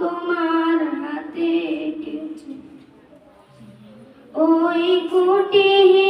তোমার হাতে ওই কুটিহীন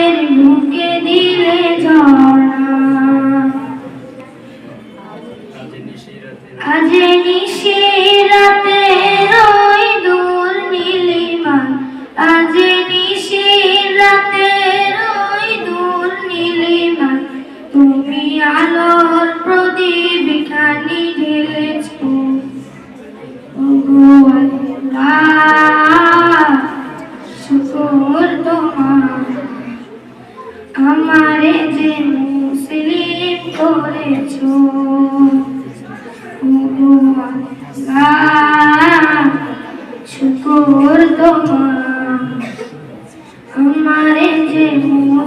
বুকে দিলে আজ নিশিরাতে রই দূর নীলিমা আজ নিশিরাতে রই দূর নীলিমা তুমি আলোর প্রদীপ খানি ঢেলেছো। আল্লাহ। করে যে মুসলিম করেছ শুকুর তোমার আমারে যে মুসলিম